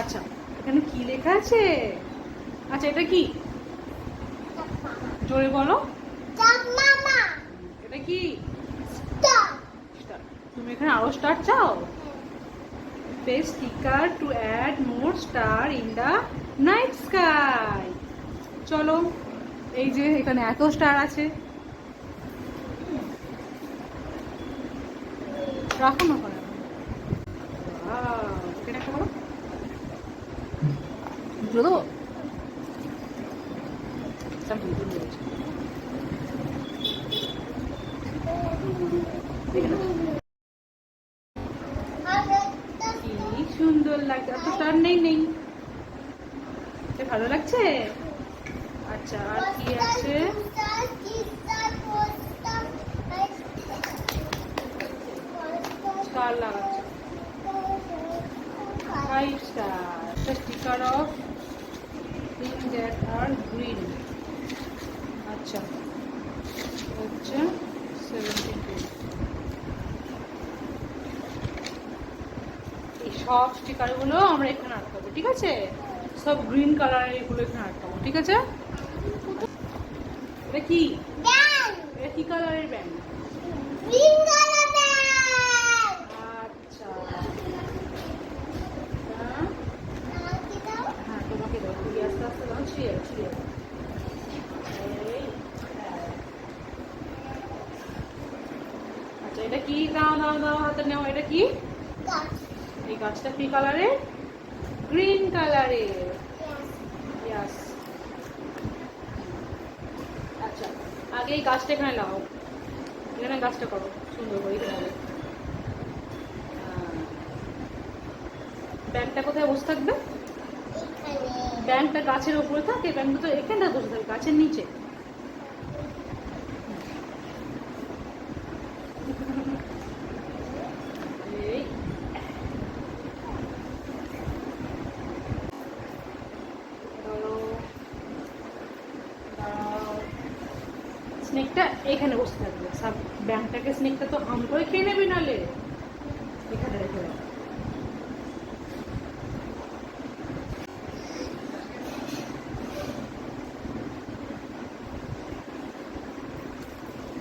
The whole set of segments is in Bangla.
আচ্ছা এখানে কি লেখা আছে? আচ্ছা এটা কি? জোরে বলো। এটা কি. তুমি এখানে আরও স্টার চাও? Page sticker to add more star in the night sky চলো এই যে এখানে এত স্টার আছে। রাখো না ওখানে। এখানে একটা বলো। দুটো দেবো সুন্দর লাগছে অত টান নেই ভালো লাগছে আচ্ছা আর কি আছে স্টার লাগাচ্ছে five star sticker of of things that are green. আচ্ছা। হচ্ছে সেভেন্টি টু এই সব স্টিকারগুলো আমরা এখানে আটকাবো ঠিক আছে? সব গ্রিন কালারের এগুলো এখানে আটকাবো ঠিক আছে? এটা কি? এটা কি কালারের ব্যান্ড আচ্ছা হ্যাঁ হ্যাঁ তোমাকে দাও তুমি আস্তে আস্তে দাও ছুঁয়ে ছুঁয়ে এই, হ্যাঁ। আচ্ছা এটা কি? দাও দাও দাও হাতে নেও এটা কি? এই গাছটা কি কালারের গ্রিন কালারে ইয়াস আচ্ছা আগে এই গাছটা এখানে লাগাও এখানে গাছটা করো সুন্দর করে এখানে ব্যাংকটা কোথায় বসে থাকবে? ব্যাংকটা গাছের উপরে থাকে ব্যাংকটা তো এখানটা বসে থাকে গাছের নিচে এই ধরো, দাঁড়াও। স্নেকটা এখানে বসে থাকবে। সব ব্যাংকটাকে স্নেকটা তো হাম করে খেয়ে নেবে নালে এখানে রেখে দাও।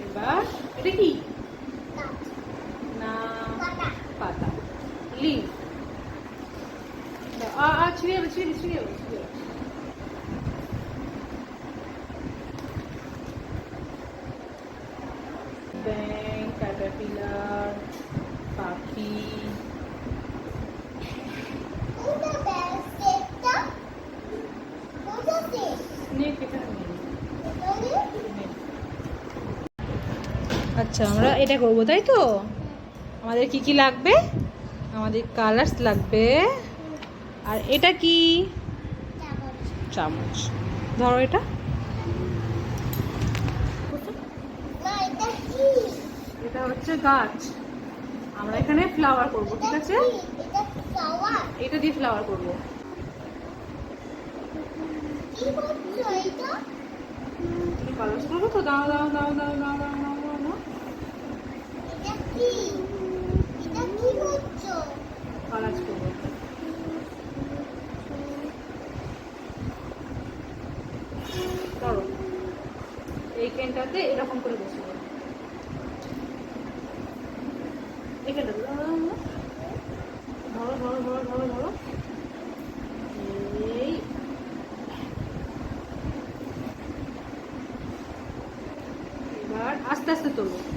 এবার, এটা না, পাতা। লিভ আ আ যাবে ছুঁয়ে ছুঁয়ে যাবে ছুঁয়ে যাবে ব্যাং ক্যাটারপিলার পাখি স্নেক এখানে নেই নেই। আচ্ছা আমরা এটা করব তাই তো? আমাদের কি কি লাগবে? আমাদের কালার্স লাগবে। আর এটা কি? চামচ। ধরো এটা। এটা হচ্ছে গাছ। আমরা এখানে ফ্লাওয়ার করব ঠিক আছে? এটা দিয়ে ফ্লাওয়ার করব। কালার্স করব তো? দাও দাও দাও দাও দাও দাও দাও দাও দাও কালার্স করব ধরো এই এরকম করে বসে এই এবার আস্তে আস্তে তোলো।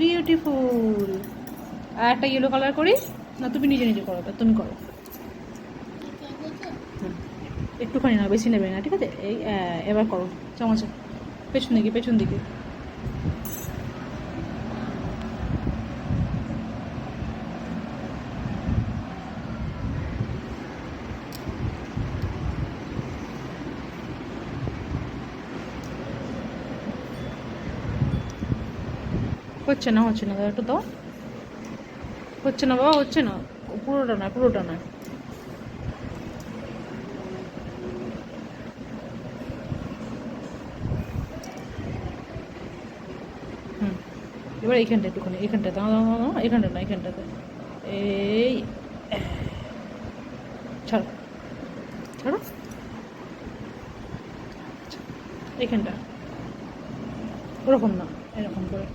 Beautiful! আর একটা ইয়েলো কালার করি না, তুমি নিজে নিজে করো তুমি করো। একটুখানি না, বেশি নেবে না, ঠিক আছে? এই এবার করো, চামচে। পেছন দিকে পেছন দিকে। হচ্ছে না হচ্ছে না দাদা একটু দাও হচ্ছে না বাবা হচ্ছে না পুরোটা না পুরোটা নয় এবার এইখানটা একটুখানি এখানটা দাঁড়া এখানটা না এইখানটাতে এই ছাড়ো ছাড়ো এইখানটা ওরকম না এরকম করে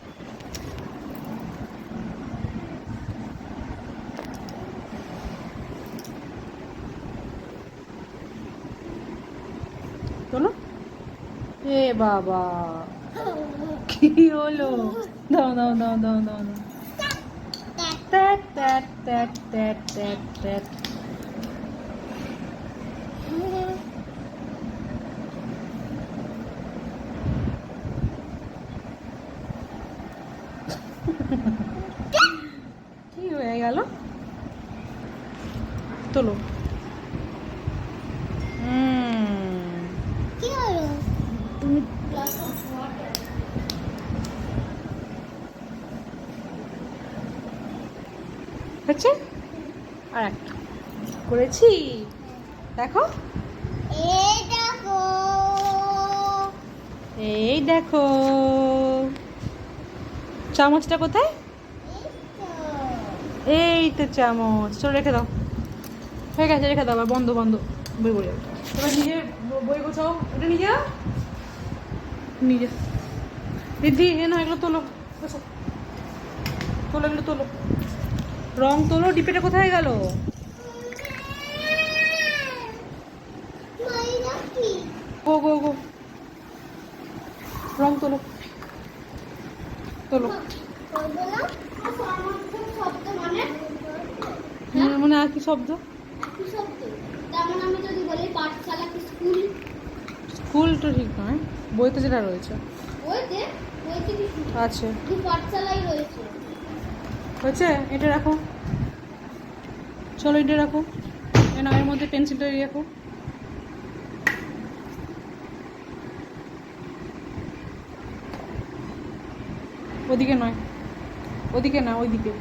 এ বাবা। কি হলো? দাও দাও দাও দাও দাও দাও। ট্যাট ট্যাট ট্যাট ট্যাট ট্যাট ট্যাট কি হয়ে গেল? তোলো হুম কি হলো তুমি হচ্ছে? আর একটা। করেছি। দেখো। এই দেখো। চামচটা কোথায়? এই তো। চামচ। চলো রেখে দাও। হয়ে গেছে, রেখে দাও। বন্ধ বন্ধ। বই বই এবার নিজে বই গোছাও। এটা নিজে। নিজে। দিদি, এ না, এগুলো তোলো। তোলো, এগুলো তোলো। রং তোলো ডিপেটা কোথায় গেল? গো গো গো। রং তোলো। তোলো। শব্দ মানে? আর কি শব্দ? স্কুল তো ঠিক নয় বইতে যেটা রয়েছে? আছে শুধু পাঠশালাই রয়েছে। হয়েছে? এটা রাখো। চলো এটা রাখো। এ না এর মধ্যে পেন্সিলটা রাখো। ওদিকে নয়। ওদিকে না, ওইদিকে।